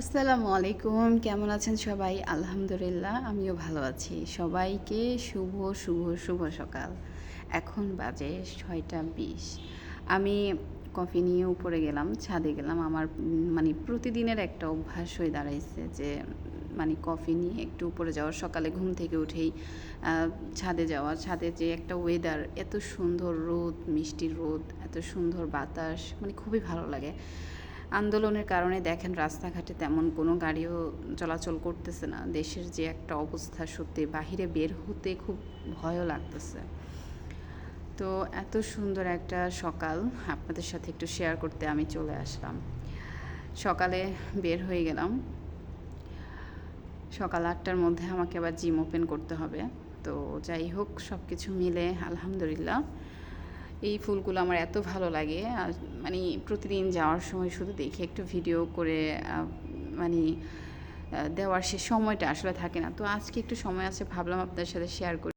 আসসালামু আলাইকুম। কেমন আছেন সবাই? আলহামদুলিল্লাহ, আমিও ভালো আছি। সবাইকে শুভ শুভ শুভ সকাল। এখন বাজে ছয়টা বিশ। আমি কফি নিয়ে উপরে গেলাম, ছাদে গেলাম। আমার মানে প্রতিদিনের একটা অভ্যাস হয়ে দাঁড়াইছে যে মানে কফি নিয়ে একটু উপরে যাওয়া সকালে ঘুম থেকে উঠেই ছাদে যাওয়া। ছাদে যে একটা ওয়েদার এত সুন্দর রোদ, মিষ্টি রোদ, এত সুন্দর বাতাস মানে খুবই ভালো লাগে। আন্দোলনের কারণে দেখেন রাস্তাঘাটে তেমন কোনো গাড়িও চলাচল করতেছে না। দেশের যে একটা অবস্থা সত্যি বাহিরে বের হতে খুব ভয়ও লাগতেছে। তো এত সুন্দর একটা সকাল আপনাদের সাথে একটু শেয়ার করতে আমি চলে আসলাম। সকালে বের হয়ে গেলাম। সকাল আটটার মধ্যে আমাকে আবার জিম ওপেন করতে হবে। তো যাই হোক সব কিছু মিলে আলহামদুলিল্লাহ। এই ফুলগুলো আমার এত ভালো লাগে। আর মানে প্রতিদিন যাওয়ার সময় শুধু দেখি একটু ভিডিও করে মানে দেওয়ার সে সময়টা আসলে থাকে না। তো আজকে একটু সময় আছে, ভাবলাম আপনার সাথে শেয়ার করি।